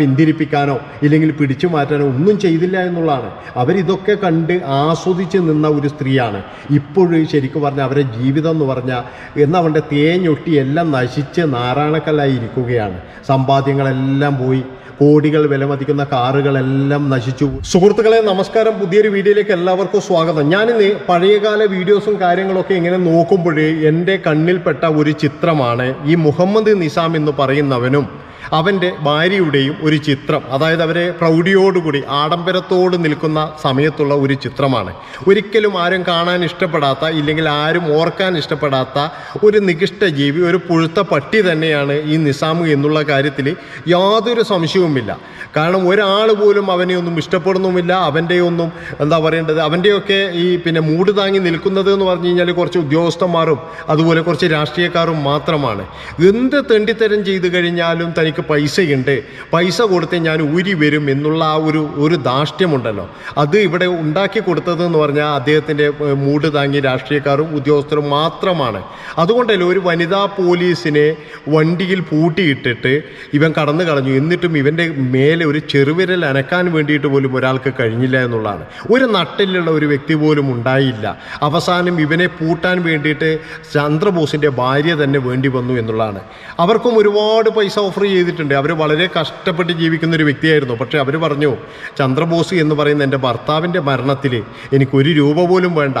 പിന്തിരിപ്പിക്കാനോ ഇല്ലെങ്കിൽ പിടിച്ചു മാറ്റാനോ ഒന്നും ചെയ്തില്ല എന്നുള്ളതാണ്. അവരിതൊക്കെ കണ്ട് ആസ്വദിച്ച് നിന്ന ഒരു സ്ത്രീയാണ്. ഇപ്പോഴും ശരിക്കും പറഞ്ഞാൽ അവരുടെ ജീവിതം എന്ന് പറഞ്ഞാൽ എന്നവന്റെ തേഞ്ഞൊട്ടി എല്ലാം നശിച്ച് നാരായണക്കല്ലായി ഇരിക്കുകയാണ്. സമ്പാദ്യങ്ങളെല്ലാം പോയി. കോടികൾ വിലമതിക്കുന്ന കാറുകളെല്ലാം നശിച്ചു. സുഹൃത്തുക്കളെ നമസ്കാരം. പുതിയൊരു വീഡിയോയിലേക്ക് എല്ലാവർക്കും സ്വാഗതം. ഞാനിന്ന് പഴയകാല വീഡിയോസും കാര്യങ്ങളൊക്കെ ഇങ്ങനെ നോക്കുമ്പോൾ എന്റെ കണ്ണിൽപ്പെട്ട ഒരു ചിത്രമാണ് ഈ മുഹമ്മദ് നിസാം എന്ന് പറയുന്നവനും അവന്റെ ഭാര്യയുടെയും ഒരു ചിത്രം അതായത് അവരെ പ്രൗഢിയോടുകൂടി ആഡംബരത്തോട് നിൽക്കുന്ന സമയത്തുള്ള ഒരു ചിത്രമാണ്. ഒരിക്കലും ആരും കാണാൻ ഇഷ്ടപ്പെടാത്ത ഇല്ലെങ്കിൽ ആരും ഓർക്കാൻ ഇഷ്ടപ്പെടാത്ത ഒരു നികിഷ്ട ജീവി ഒരു പുഴുത്ത പട്ടി തന്നെയാണ് ഈ നിസാമ് എന്നുള്ള കാര്യത്തിൽ യാതൊരു സംശയവുമില്ല. കാരണം ഒരാൾ പോലും അവനെ ഒന്നും ഇഷ്ടപ്പെടുന്നുമില്ല അവന്റെ ഒന്നും എന്താ പറയേണ്ടത് അവന്റെയൊക്കെ ഈ പിന്നെ മൂട് താങ്ങി നിൽക്കുന്നത് എന്ന് പറഞ്ഞു കഴിഞ്ഞാൽ കുറച്ച് ഉദ്യോഗസ്ഥന്മാരും അതുപോലെ കുറച്ച് രാഷ്ട്രീയക്കാരും മാത്രമാണ്. എന്ത് തെണ്ടിത്തരം ചെയ്തു കഴിഞ്ഞാലും തനിക്ക് പൈസയുണ്ട്. പൈസ കൊടുത്ത് ഞാൻ ഊരി വരും എന്നുള്ള ആ ഒരു ഒരു ധാർഷ്ട്യമുണ്ടല്ലോ. അത് ഇവിടെ ഉണ്ടാക്കി കൊടുത്തത് എന്ന് പറഞ്ഞാൽ അദ്ദേഹത്തിന്റെ മൂട് താങ്ങി രാഷ്ട്രീയക്കാരും ഉദ്യോഗസ്ഥരും മാത്രമാണ്. അതുകൊണ്ടല്ലേ ഒരു വനിതാ പോലീസിനെ വണ്ടിയിൽ പൂട്ടിയിട്ടിട്ട് ഇവൻ കടന്നു കളഞ്ഞു. എന്നിട്ടും ഇവന്റെ മേലെ ഒരു ചെറുവിരൽ അനക്കാൻ വേണ്ടിയിട്ട് പോലും ഒരാൾക്ക് കഴിഞ്ഞില്ല എന്നുള്ളതാണ്. ഒരു നട്ടിലുള്ള ഒരു വ്യക്തി പോലും ഉണ്ടായില്ല. അവസാനം ഇവനെ പൂട്ടാൻ വേണ്ടിയിട്ട് ചന്ദ്രബോസിന്റെ ഭാര്യ തന്നെ വേണ്ടി വന്നു എന്നുള്ളതാണ്. അവർക്കും ഒരുപാട് പൈസ ഓഫർ ചെയ്തിട്ടുണ്ട്. അവർ വളരെ കഷ്ടപ്പെട്ട് ജീവിക്കുന്ന ഒരു വ്യക്തിയായിരുന്നു. പക്ഷേ അവർ പറഞ്ഞു ചന്ദ്രബോസ് എന്ന് പറയുന്ന എന്റെ ഭർത്താവിന്റെ മരണത്തിൽ എനിക്കൊരു രൂപ പോലും വേണ്ട.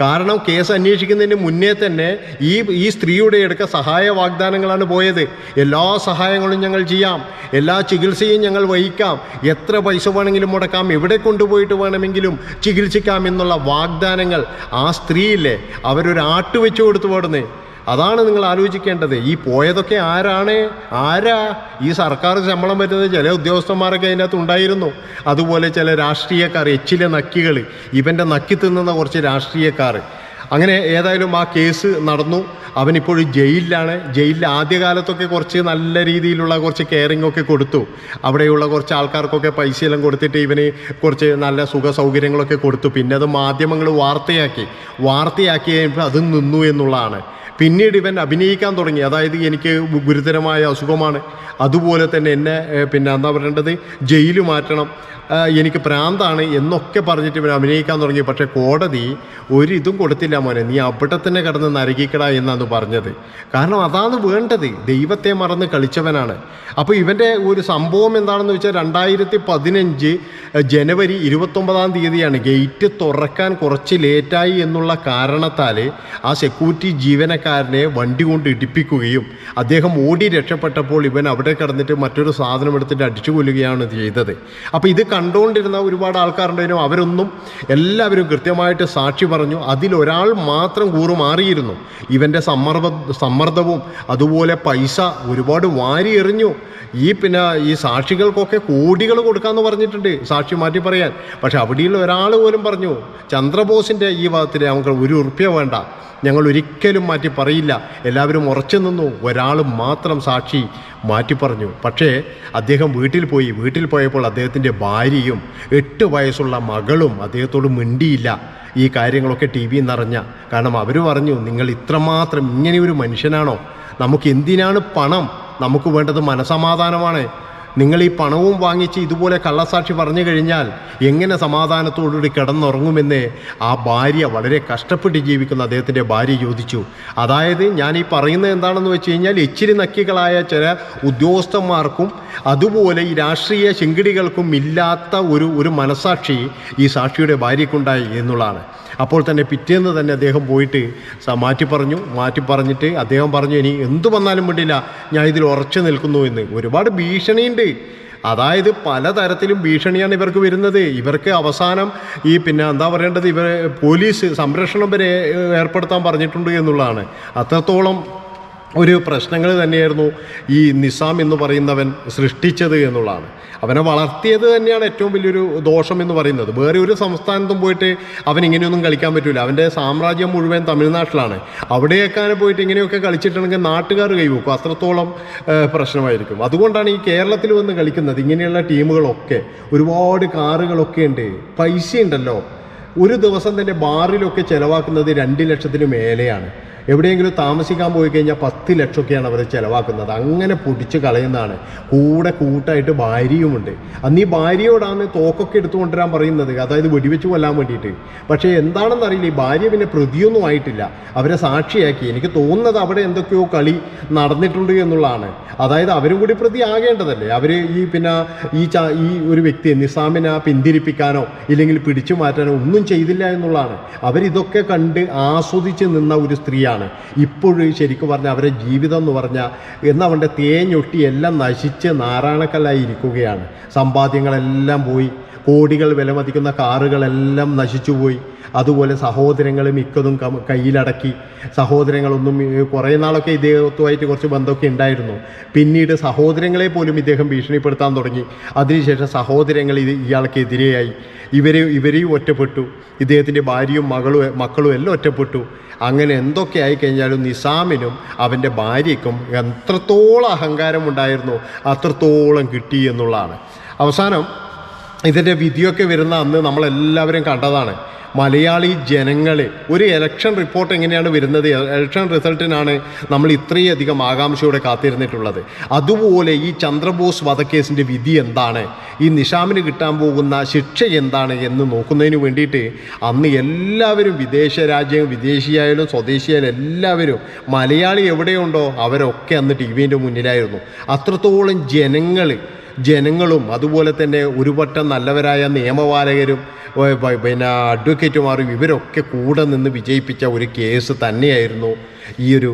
കാരണം കേസ് അന്വേഷിക്കുന്നതിന് മുന്നേ തന്നെ ഈ ഈ സ്ത്രീയുടെ അടുക്ക സഹായ വാഗ്ദാനങ്ങളാണ് പോയത്. എല്ലാ സഹായങ്ങളും ഞങ്ങൾ ചെയ്യാം. എല്ലാ ചികിത്സയും ഞങ്ങൾ വഹിക്കാം. എത്ര പൈസ വേണമെങ്കിലും മുടക്കാം. എവിടെ കൊണ്ടുപോയിട്ട് വേണമെങ്കിലും ചികിത്സിക്കാം എന്നുള്ള വാഗ്ദാനങ്ങൾ ആ സ്ത്രീയില്ലേ അവരൊരു ആട്ട് വെച്ച് കൊടുത്തു പാടുന്നേ. അതാണ് നിങ്ങൾ ആലോചിക്കേണ്ടത്. ഈ പോയതൊക്കെ ആരാണ്? ആരാ? ഈ സർക്കാർ ശമ്പളം പറ്റുന്നത് ചില ഉദ്യോഗസ്ഥന്മാരൊക്കെ അതിനകത്ത് ഉണ്ടായിരുന്നു. അതുപോലെ ചില രാഷ്ട്രീയക്കാർ എച്ചിലെ നക്കികൾ ഇവന്റെ നക്കി തിന്നുന്ന കുറച്ച് രാഷ്ട്രീയക്കാർ. അങ്ങനെ ഏതായാലും ആ കേസ് നടന്നു. അവനിപ്പോഴും ജയിലിലാണ്. ജയിലിൽ ആദ്യകാലത്തൊക്കെ കുറച്ച് നല്ല രീതിയിലുള്ള കുറച്ച് കെയറിംഗ് ഒക്കെ കൊടുത്തു. അവിടെയുള്ള കുറച്ച് ആൾക്കാർക്കൊക്കെ പൈസയെല്ലാം കൊടുത്തിട്ട് ഇവന് കുറച്ച് നല്ല സുഖ സൗകര്യങ്ങളൊക്കെ കൊടുത്തു. പിന്നെ അത് മാധ്യമങ്ങൾ വാർത്തയാക്കി. വാർത്തയാക്കി കഴിയുമ്പോൾ അത് നിന്നു എന്നുള്ളതാണ്. പിന്നീട് ഇവൻ അഭിനയിക്കാൻ തുടങ്ങി. അതായത് എനിക്ക് ഗുരുതരമായ അസുഖമാണ്. അതുപോലെ തന്നെ എന്നെ പിന്നെ എന്താ പറയേണ്ടത്? ജയിൽ മാറ്റണം. എനിക്ക് പ്രാന്താണ് എന്നൊക്കെ പറഞ്ഞിട്ട് ഇവൻ അഭിനയിക്കാൻ തുടങ്ങി. പക്ഷേ കോടതി ഒരിതും കൊടുത്തില്ല മോനെ. നീ അവിടെ തന്നെ കിടന്ന് നരകിക്കട എന്നാണ് പറഞ്ഞത്. കാരണം അതാണ് വേണ്ടത്. ദൈവത്തെ മറന്ന് കളിച്ചവനാണ്. അപ്പോൾ ഇവന്റെ ഒരു സംഭവം എന്താണെന്ന് വെച്ചാൽ രണ്ടായിരത്തി പതിനഞ്ച് ജനുവരി ഇരുപത്തൊമ്പതാം തീയതിയാണ് ഗേറ്റ് തുറക്കാൻ കുറച്ച് ലേറ്റായി എന്നുള്ള കാരണത്താൽ ആ സെക്യൂരിറ്റി ജീവനക്കാരനെ വണ്ടി കൊണ്ട് ഇടിപ്പിക്കുകയും അദ്ദേഹം ഓടി രക്ഷപ്പെട്ടപ്പോൾ ഇവൻ അവിടെ കിടന്നിട്ട് മറ്റൊരു സാധനം എടുത്തിട്ട് അടിച്ചു കൊല്ലുകയാണ് ചെയ്തത്. അപ്പോൾ ഇത് കണ്ടുകൊണ്ടിരുന്ന ഒരുപാട് ആൾക്കാരുണ്ടായിരുന്നു അവരൊന്നും എല്ലാവരും കൃത്യമായിട്ട് സാക്ഷി പറഞ്ഞു. അതിലൊരാൾ മാത്രം കൂറുമാറിയിരുന്നു. ഇവന്റെ സമ്മർദ്ദ സമ്മർദ്ദവും അതുപോലെ പൈസ ഒരുപാട് വാരി എറിഞ്ഞു. ഈ പിന്നെ ഈ സാക്ഷികൾക്കൊക്കെ കോടികൾ കൊടുക്കാമെന്ന് പറഞ്ഞിട്ടുണ്ട് സാക്ഷി മാറ്റി പറയാൻ. പക്ഷെ അവിടെയുള്ള ഒരാൾ പോലും പറഞ്ഞു ചന്ദ്രബോസിന്റെ ഈ ഭാഗത്തിൽ നമുക്ക് ഒരു ഉറുപ്പ്യ വേണ്ട. ഞങ്ങൾ ഒരിക്കലും മാറ്റി പറയില്ല. എല്ലാവരും ഉറച്ചു നിന്നു. ഒരാൾ മാത്രം സാക്ഷി മാറ്റി പറഞ്ഞു. പക്ഷേ അദ്ദേഹം വീട്ടിൽ പോയി. വീട്ടിൽ പോയപ്പോൾ അദ്ദേഹത്തിന്റെ ഭാര്യയും എട്ട് വയസ്സുള്ള മകളും അദ്ദേഹത്തോട് മിണ്ടിയില്ല. ഈ കാര്യങ്ങളൊക്കെ ടി വി നിറഞ്ഞ. കാരണം അവർ പറഞ്ഞു നിങ്ങൾ ഇത്രമാത്രം ഇങ്ങനെ ഒരു മനുഷ്യനാണോ? നമുക്ക് എന്തിനാണ് പണം? നമുക്ക് വേണ്ടത് മനസമാധാനമാണ്. നിങ്ങൾ ഈ പണവും വാങ്ങിച്ച് ഇതുപോലെ കള്ളസാക്ഷി പറഞ്ഞു കഴിഞ്ഞാൽ എങ്ങനെ സമാധാനത്തോടുകൂടി കിടന്നുറങ്ങുമെന്ന് ആ ഭാര്യ വളരെ കഷ്ടപ്പെട്ട് ജീവിക്കുന്ന അദ്ദേഹത്തിന്റെ ഭാര്യ ചോദിച്ചു. അതായത് ഞാൻ ഈ പറയുന്നത് എന്താണെന്ന് വെച്ച് കഴിഞ്ഞാൽ ഇച്ചിരി നക്കികളായ ചില ഉദ്യോഗസ്ഥന്മാർക്കും അതുപോലെ ഈ രാഷ്ട്രീയ ശിങ്കിടികൾക്കും ഇല്ലാത്ത ഒരു ഒരു മനസാക്ഷി ഈ സാക്ഷിയുടെ ഭാര്യയ്ക്കുണ്ടായി എന്നുള്ളതാണ്. അപ്പോൾ തന്നെ പിറ്റേന്ന് തന്നെ അദ്ദേഹം പോയിട്ട് മാറ്റി പറഞ്ഞു മാറ്റി പറഞ്ഞിട്ട് അദ്ദേഹം പറഞ്ഞു ഇനി എന്തു വന്നാലും വേണ്ടില്ല ഞാൻ ഇതിൽ ഉറച്ചു നിൽക്കുന്നു എന്ന്. ഒരുപാട് ഭീഷണിയുണ്ട്. അതായത് പലതരത്തിലും ഭീഷണിയാണ് ഇവർക്ക് വരുന്നത്. ഇവർക്ക് അവസാനം ഈ പിന്നെ എന്താ പറയേണ്ടത്? ഇവർ പോലീസ് സംരക്ഷണം വരെ ഏർപ്പെടുത്താൻ പറഞ്ഞിട്ടുണ്ട് എന്നുള്ളതാണ്. അത്രത്തോളം ഒരു പ്രശ്നങ്ങൾ തന്നെയായിരുന്നു ഈ നിസാം എന്ന് പറയുന്നവൻ സൃഷ്ടിച്ചത് എന്നുള്ളതാണ്. അവനെ വളർത്തിയത് തന്നെയാണ് ഏറ്റവും വലിയൊരു ദോഷം എന്ന് പറയുന്നത്. വേറെ ഒരു സംസ്ഥാനത്തും പോയിട്ട് അവൻ ഇങ്ങനെയൊന്നും കളിക്കാൻ പറ്റില്ല അവന്റെ സാമ്രാജ്യം മുഴുവൻ തമിഴ്നാട്ടിലാണ്. അവിടെയൊക്കെ പോയിട്ട് ഇങ്ങനെയൊക്കെ കളിച്ചിട്ടുണ്ടെങ്കിൽ നാട്ടുകാർ കൈവോക്കും. അത്രത്തോളം പ്രശ്നമായിരിക്കും. അതുകൊണ്ടാണ് ഈ കേരളത്തിൽ വന്ന് കളിക്കുന്നത്. ഇങ്ങനെയുള്ള ടീമുകളൊക്കെ ഒരുപാട് കാറുകളൊക്കെ ഉണ്ട്. പൈസ ഉണ്ടല്ലോ ഒരു ദിവസം തന്നെ ബാറിലൊക്കെ ചിലവാക്കുന്നത് രണ്ട് ലക്ഷത്തിന് മേലെയാണ്. എവിടെയെങ്കിലും താമസിക്കാൻ പോയി കഴിഞ്ഞാൽ പത്ത് ലക്ഷമൊക്കെയാണ് അവർ ചിലവാക്കുന്നത്. അങ്ങനെ പൊടിച്ച് കളയുന്നതാണ്. കൂടെ കൂട്ടായിട്ട് ഭാര്യയുമുണ്ട്. അന്ന് ഈ ഭാര്യയോടാണ് തോക്കൊക്കെ എടുത്തു കൊണ്ടുവരാൻ പറയുന്നത് അതായത് വെടിവെച്ച് കൊല്ലാൻ വേണ്ടിയിട്ട്. പക്ഷേ എന്താണെന്ന് അറിയില്ല ഈ ഭാര്യ പിന്നെ പ്രതിയൊന്നും ആയിട്ടില്ല. അവരെ സാക്ഷിയാക്കി. എനിക്ക് തോന്നുന്നത് അവിടെ എന്തൊക്കെയോ കളി നടന്നിട്ടുണ്ട് എന്നുള്ളതാണ്. അതായത് അവരും കൂടി പ്രതി ആകേണ്ടതല്ലേ? അവർ ഈ പിന്നെ ഈ ച ഈ ഒരു വ്യക്തിയെ നിസാമിനെ പിന്തിരിപ്പിക്കാനോ ഇല്ലെങ്കിൽ പിടിച്ചു മാറ്റാനോ ഒന്നും ചെയ്തില്ല എന്നുള്ളതാണ്. അവരിതൊക്കെ കണ്ട് ആസ്വദിച്ച് നിന്ന ഒരു സ്ത്രീയാണ് ഇപ്പോഴും ശരിക്കും പറഞ്ഞാൽ അവരുടെ ജീവിതം എന്ന് പറഞ്ഞാൽ എന്നവന്റെ തേഞ്ഞൊട്ടി എല്ലാം നശിച്ച് നാരായണക്കല്ലായി ഇരിക്കുകയാണ്. സമ്പാദ്യങ്ങളെല്ലാം പോയി. കോടികൾ വിലമതിക്കുന്ന കാറുകളെല്ലാം നശിച്ചുപോയി. അതുപോലെ സഹോദരങ്ങൾ മിക്കതും കയ്യിലടക്കി. സഹോദരങ്ങളൊന്നും കുറേ നാളൊക്കെ ഇദ്ദേഹത്തുമായിട്ട് കുറച്ച് ബന്ധമൊക്കെ ഉണ്ടായിരുന്നു. പിന്നീട് സഹോദരങ്ങളെ പോലും ഇദ്ദേഹം ഭീഷണിപ്പെടുത്താൻ തുടങ്ങി. അതിനുശേഷം സഹോദരങ്ങൾ ഇത് ഇയാൾക്കെതിരെയായി. ഇവരെ ഇവരെയും ഒറ്റപ്പെട്ടു. ഇദ്ദേഹത്തിന്റെ ഭാര്യയും മകളും മക്കളും എല്ലാം ഒറ്റപ്പെട്ടു. അങ്ങനെ എന്തൊക്കെ ആയിക്കഴിഞ്ഞാലും നിസാമിനും അവന്റെ ഭാര്യയ്ക്കും എത്രത്തോളം അഹങ്കാരം ഉണ്ടായിരുന്നു അത്രത്തോളം കിട്ടി എന്നുള്ളതാണ്. അവസാനം ഇതിന്റെ വിധിയൊക്കെ വരുന്ന അന്ന് നമ്മളെല്ലാവരും കണ്ടതാണ്. മലയാളി ജനങ്ങൾ ഒരു ഇലക്ഷൻ റിപ്പോർട്ട് എങ്ങനെയാണ് വരുന്നത്? ഇലക്ഷൻ റിസൾട്ടിനാണ് നമ്മൾ ഇത്രയധികം ആകാംക്ഷയോടെ കാത്തിരുന്നിട്ടുള്ളത്. അതുപോലെ ഈ ചന്ദ്രബോസ് വധക്കേസിന്റെ വിധി എന്താണ്? ഈ നിഷാമിന് കിട്ടാൻ പോകുന്ന ശിക്ഷ എന്താണ് എന്ന് നോക്കുന്നതിന് വേണ്ടിയിട്ട് അന്ന് എല്ലാവരും വിദേശ രാജ്യം വിദേശിയായാലും സ്വദേശിയായാലും എല്ലാവരും മലയാളി എവിടെയുണ്ടോ അവരൊക്കെ അന്ന് ടി വിന്റെ മുന്നിലായിരുന്നു. അത്രത്തോളം ജനങ്ങൾ ജനങ്ങളും അതുപോലെ തന്നെ ഒരു വട്ടം നല്ലവരായ നിയമപാലകരും പിന്നെ അഡ്വക്കേറ്റുമാരും ഇവരൊക്കെ കൂടെ നിന്ന് വിജയിപ്പിച്ച ഒരു കേസ് തന്നെയായിരുന്നു ഈ ഒരു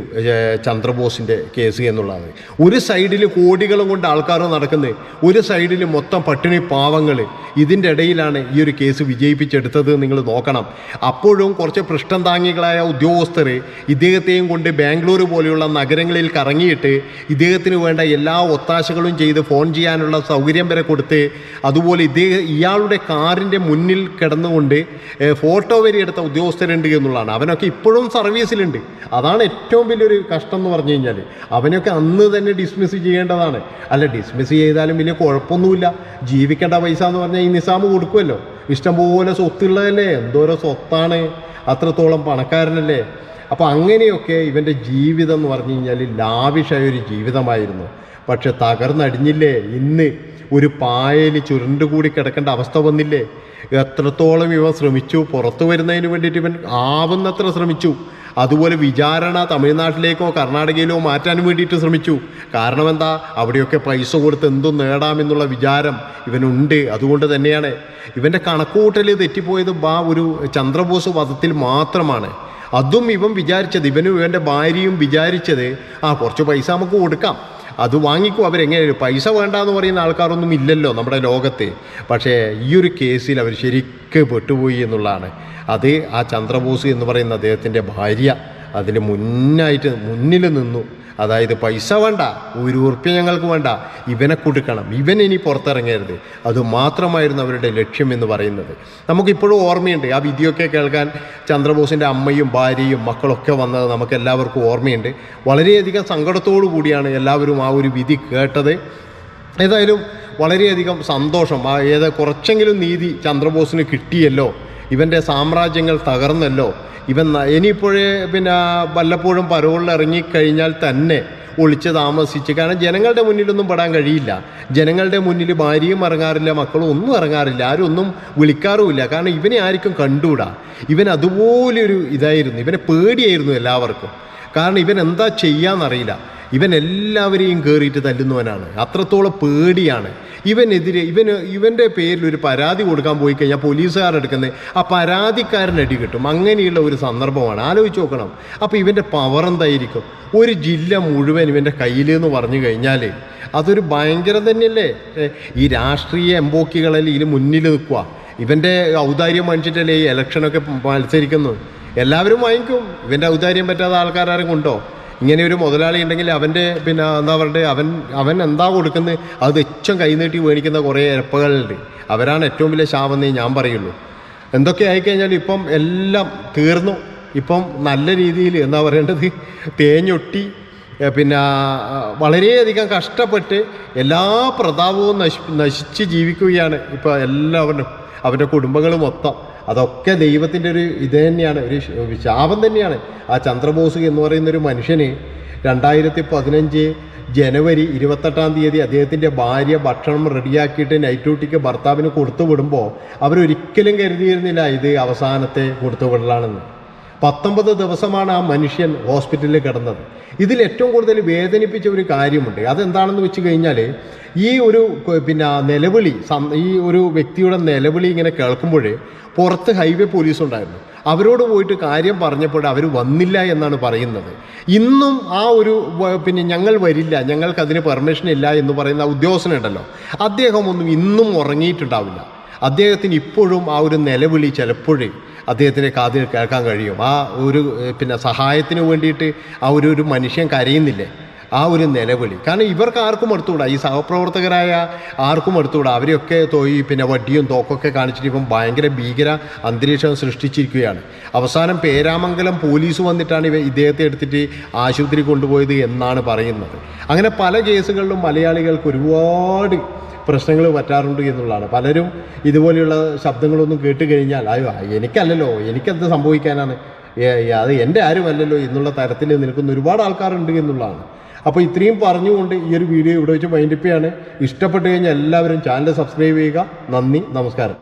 ചന്ദ്രബോസിന്റെ കേസ് എന്നുള്ളത്. ഒരു സൈഡിൽ കോടികളും കൊണ്ട് ആൾക്കാർ നടക്കുന്നത്. ഒരു സൈഡിൽ മൊത്തം പട്ടിണി പാവങ്ങൾ ഇതിന്റെ ഇടയിലാണ് ഈ ഒരു കേസ് വിജയിപ്പിച്ചെടുത്തത് നിങ്ങൾ നോക്കണം. അപ്പോഴും കുറച്ച് പൃഷ്ഠന്താങ്ങികളായ ഉദ്യോഗസ്ഥർ ഇദ്ദേഹത്തെയും കൊണ്ട് ബാംഗ്ലൂർ പോലെയുള്ള നഗരങ്ങളിൽ കറങ്ങിയിട്ട് ഇദ്ദേഹത്തിന് വേണ്ട എല്ലാ ഒത്താശകളും ചെയ്ത് ഫോൺ ചെയ്യാനുള്ള സൗകര്യം വരെ കൊടുത്ത് അതുപോലെ ഇദ്ദേഹം ഇയാളുടെ കാറിന്റെ മുന്നിൽ കിടന്നുകൊണ്ട് ഫോട്ടോ വരെ എടുത്ത ഉദ്യോഗസ്ഥരുണ്ട് എന്നുള്ളതാണ്. അവനൊക്കെ ഇപ്പോഴും സർവീസിലുണ്ട്. അതാണ് ഏറ്റവും വലിയൊരു കഷ്ടം എന്ന് പറഞ്ഞു കഴിഞ്ഞാൽ അവനൊക്കെ അന്ന് തന്നെ ഡിസ്മിസ് ചെയ്യേണ്ടതാണ്. അല്ല ഡിസ്മിസ് ചെയ്താലും വലിയ കുഴപ്പമൊന്നുമില്ല. ജീവിക്കേണ്ട പൈസ എന്ന് പറഞ്ഞാൽ ഈ നിസാമ് കൊടുക്കുമല്ലോ. ഇഷ്ടംപോലെ സ്വത്തുള്ളതല്ലേ? എന്തോരോ സ്വത്താണ്. അത്രത്തോളം പണക്കാരനല്ലേ? അപ്പോൾ അങ്ങനെയൊക്കെ ഇവന്റെ ജീവിതം എന്ന് പറഞ്ഞു കഴിഞ്ഞാൽ ലാവിഷായ ഒരു ജീവിതമായിരുന്നു. പക്ഷെ തകർന്നടിഞ്ഞില്ലേ? ഇന്ന് ഒരു പായൽ ചുരുണ്ടുകൂടി കിടക്കേണ്ട അവസ്ഥ വന്നില്ലേ? എത്രത്തോളം ഇവ ശ്രമിച്ചു? പുറത്തു വരുന്നതിന് വേണ്ടിയിട്ട് ഇവൻ ആവുന്നത്ര ശ്രമിച്ചു. അതുപോലെ വിചാരണ തമിഴ്നാട്ടിലേക്കോ കർണാടകയിലോ മാറ്റാൻ വേണ്ടിയിട്ട് ശ്രമിച്ചു. കാരണം എന്താ? അവിടെയൊക്കെ പൈസ കൊടുത്ത് എന്തും നേടാമെന്നുള്ള വിചാരം ഇവനുണ്ട്. അതുകൊണ്ട് തന്നെയാണ്. ഇവന്റെ കണക്കൂട്ടൽ തെറ്റിപ്പോയത് ബാ ഒരു ചന്ദ്രബോസ് വധത്തിൽ മാത്രമാണ്. അതും ഇവൻ വിചാരിച്ചത്. ഇവനും ഇവന്റെ ഭാര്യയും വിചാരിച്ചത് ആ കുറച്ച് പൈസ നമുക്ക് കൊടുക്കാം. അത് വാങ്ങിക്കും. അവരെങ്ങനെ പൈസ വേണ്ട എന്ന് പറയുന്ന ആൾക്കാരൊന്നും ഇല്ലല്ലോ നമ്മുടെ ലോകത്ത്. പക്ഷേ ഈ ഒരു കേസിൽ അവർ ശരിക്ക് പെട്ടുപോയി എന്നുള്ളതാണ്. അത് ആ ചന്ദ്രബോസ് എന്ന് പറയുന്ന അദ്ദേഹത്തിന്റെ ഭാര്യ അതിന് മുന്നായിട്ട് മുന്നിൽ നിന്നു. അതായത് പൈസ വേണ്ട ഒരു ഉറുപ്പ്യ ഞങ്ങൾക്ക് വേണ്ട ഇവനെ കൊടുക്കണം. ഇവൻ ഇനി പുറത്തിറങ്ങരുത്. അത് മാത്രമായിരുന്നു അവരുടെ ലക്ഷ്യം എന്ന് പറയുന്നത്. നമുക്കിപ്പോഴും ഓർമ്മയുണ്ട് ആ വിധിയൊക്കെ കേൾക്കാൻ ചന്ദ്രബോസിന്റെ അമ്മയും ഭാര്യയും മക്കളൊക്കെ വന്നത് നമുക്ക് എല്ലാവർക്കും ഓർമ്മയുണ്ട്. വളരെയധികം സങ്കടത്തോടു കൂടിയാണ് എല്ലാവരും ആ ഒരു വിധി കേട്ടത്. ഏതായാലും വളരെയധികം സന്തോഷം. ആ ഏത് കുറച്ചെങ്കിലും നീതി ചന്ദ്രബോസിന് കിട്ടിയല്ലോ. ഇവന്റെ സാമ്രാജ്യങ്ങൾ തകർന്നല്ലോ. ഇവൻ ഇനിയിപ്പോഴേ പിന്നെ വല്ലപ്പോഴും പരോളിൽ ഇറങ്ങിക്കഴിഞ്ഞാൽ തന്നെ ഒളിച്ച് താമസിച്ച്. കാരണം ജനങ്ങളുടെ മുന്നിലൊന്നും പെടാൻ കഴിയില്ല. ജനങ്ങളുടെ മുന്നിൽ ഭാര്യയും ഇറങ്ങാറില്ല മക്കളും ഒന്നും ഇറങ്ങാറില്ല ആരും ഒന്നും വിളിക്കാറുമില്ല. കാരണം ഇവനെ ആർക്കും കണ്ടുകൂടാ. ഇവൻ അതുപോലെ ഒരു ഇതായിരുന്നു. ഇവനെ പേടിയായിരുന്നു എല്ലാവർക്കും. കാരണം ഇവൻ എന്താ ചെയ്യാന്നറിയില്ല. ഇവൻ എല്ലാവരെയും കയറിയിട്ട് തല്ലുന്നവനാണ്. അത്രത്തോളം പേടിയാണ്. ഇവനെതിരെ ഇവന് ഇവന്റെ പേരിൽ ഒരു പരാതി കൊടുക്കാൻ പോയി കഴിഞ്ഞാൽ പോലീസുകാരെടുക്കുന്നത് ആ പരാതിക്കാരൻ അടി കിട്ടും. അങ്ങനെയുള്ള ഒരു സന്ദർഭമാണ്. ആലോചിച്ച് നോക്കണം. അപ്പോൾ ഇവന്റെ പവർ എന്തായിരിക്കും? ഒരു ജില്ല മുഴുവൻ ഇവന്റെ കയ്യിൽ എന്ന് പറഞ്ഞു കഴിഞ്ഞാൽ അതൊരു ഭയങ്കരം തന്നെയല്ലേ? ഈ രാഷ്ട്രീയ എംബോക്കികളെല്ലാം ഇതിന് മുന്നിൽ നിൽക്കുക ഇവന്റെ ഔദാര്യം വാങ്ങിച്ചിട്ടല്ലേ ഈ ഇലക്ഷനൊക്കെ മത്സരിക്കുന്നു? എല്ലാവരും വാങ്ങിക്കും. ഇവന്റെ ഔദാര്യം പറ്റാത്ത ആൾക്കാരും കൊണ്ടോ ഇങ്ങനെ ഒരു മുതലാളി ഉണ്ടെങ്കിൽ അവന്റെ പിന്നെ എന്താ പറയുക അവൻ അവൻ എന്താ കൊടുക്കുന്നത്? അത് ഏറ്റവും കൈനീട്ടി മേടിക്കുന്ന കുറേ ഇരപ്പകളുണ്ട് അവരാണ് ഏറ്റവും വലിയ ശാപെന്നേ ഞാൻ പറയുള്ളൂ. എന്തൊക്കെ ആയിക്കഴിഞ്ഞാൽ ഇപ്പം എല്ലാം തീർന്നു. ഇപ്പം നല്ല രീതിയിൽ എന്താ പറയേണ്ടത്? തേഞ്ഞൊട്ടി പിന്നെ വളരെയധികം കഷ്ടപ്പെട്ട് എല്ലാ പ്രതാപവും നശി നശിച്ച് ജീവിക്കുകയാണ് ഇപ്പോൾ എല്ലാവരും അവരുടെ കുടുംബങ്ങൾ മൊത്തം. അതൊക്കെ ദൈവത്തിന്റെ ഒരു ഇത് തന്നെയാണ് ഒരു ശാപം തന്നെയാണ്. ആ ചന്ദ്രബോസ് എന്ന് പറയുന്ന ഒരു മനുഷ്യന് രണ്ടായിരത്തി പതിനഞ്ച് ജനുവരി ഇരുപത്തെട്ടാം തീയതി അദ്ദേഹത്തിന്റെ ഭാര്യ ഭക്ഷണം റെഡിയാക്കിയിട്ട് നൈറ്റ് ഡ്യൂട്ടിക്ക് ഭർത്താവിന് കൊടുത്തു വിടുമ്പോൾ അവരൊരിക്കലും കരുതിയിരുന്നില്ല ഇത് അവസാനത്തെ കൊടുത്തു വിടലാണെന്ന് പത്തൊമ്പത് ദിവസമാണ് ആ മനുഷ്യൻ ഹോസ്പിറ്റലിൽ കിടന്നത്. ഇതിൽ ഏറ്റവും കൂടുതൽ വേദനിപ്പിച്ച ഒരു കാര്യമുണ്ട്. അതെന്താണെന്ന് വെച്ച് കഴിഞ്ഞാൽ ഈ ഒരു പിന്നെ നിലവിളി ഈ ഒരു വ്യക്തിയുടെ നിലവിളി ഇങ്ങനെ കേൾക്കുമ്പോൾ പുറത്ത് ഹൈവേ പോലീസ് ഉണ്ടായിരുന്നു അവരോട് പോയിട്ട് കാര്യം പറഞ്ഞപ്പോൾ അവർ വന്നില്ല എന്നാണ് പറയുന്നത്. ഇന്നും ആ ഒരു പിന്നെ ഞങ്ങൾ വരില്ല ഞങ്ങൾക്ക് അതിന് പെർമിഷൻ ഇല്ല എന്ന് പറയുന്ന ഉദ്യോഗസ്ഥനുണ്ടല്ലോ. അദ്ദേഹം ഒന്നും ഇന്നും ഉറങ്ങിയിട്ടുണ്ടാവില്ല. അദ്ദേഹത്തിന് ഇപ്പോഴും ആ ഒരു നിലവിളി ചിലപ്പോഴേ അദ്ദേഹത്തിന്റെ കാതിൽ കേൾക്കാൻ കഴിയും. ആ ഒരു പിന്നെ സഹായത്തിന് വേണ്ടിയിട്ട് ആ ഒരു ഒരു മനുഷ്യൻ കരയുന്നില്ലേ? ആ ഒരു നിലവിളി. കാരണം ഇവർക്ക് ആർക്കും എടുത്തുകൂടാ ഈ സഹപ്രവർത്തകരായ ആർക്കും എടുത്തുകൂടാ അവരെയൊക്കെ തോയി പിന്നെ വടിയും തോക്കൊക്കെ കാണിച്ചിട്ട് ഇപ്പം ഭയങ്കര ഭീകര അന്തരീക്ഷം സൃഷ്ടിച്ചിരിക്കുകയാണ്. അവസാനം പേരാമംഗലം പോലീസ് വന്നിട്ടാണ് ഇവ ഇദ്ദേഹത്തെ എടുത്തിട്ട് ആശുപത്രി കൊണ്ടുപോയത് എന്നാണ് പറയുന്നത്. അങ്ങനെ പല കേസുകളിലും മലയാളികൾക്ക് ഒരുപാട് പ്രശ്നങ്ങൾ പറ്റാറുണ്ട് എന്നുള്ളതാണ്. പലരും ഇതുപോലെയുള്ള ശബ്ദങ്ങളൊന്നും കേട്ട് കഴിഞ്ഞാൽ അയ്യോ എനിക്കല്ലല്ലോ എനിക്കെന്ത് സംഭവിക്കാനാണ്. അത് എന്റെ ആരുമല്ലല്ലോ എന്നുള്ള തരത്തിൽ നിൽക്കുന്ന ഒരുപാട് ആൾക്കാരുണ്ട് എന്നുള്ളതാണ്. അപ്പോൾ ഇത്രയും പറഞ്ഞുകൊണ്ട് ഈ ഒരു വീഡിയോ ഇവിടെ വെച്ച് മൈൻഡിപ്പിയാണ് ഇഷ്ടപ്പെട്ട് കഴിഞ്ഞാൽ എല്ലാവരും ചാനൽ സബ്സ്ക്രൈബ് ചെയ്യുക. നന്ദി നമസ്കാരം.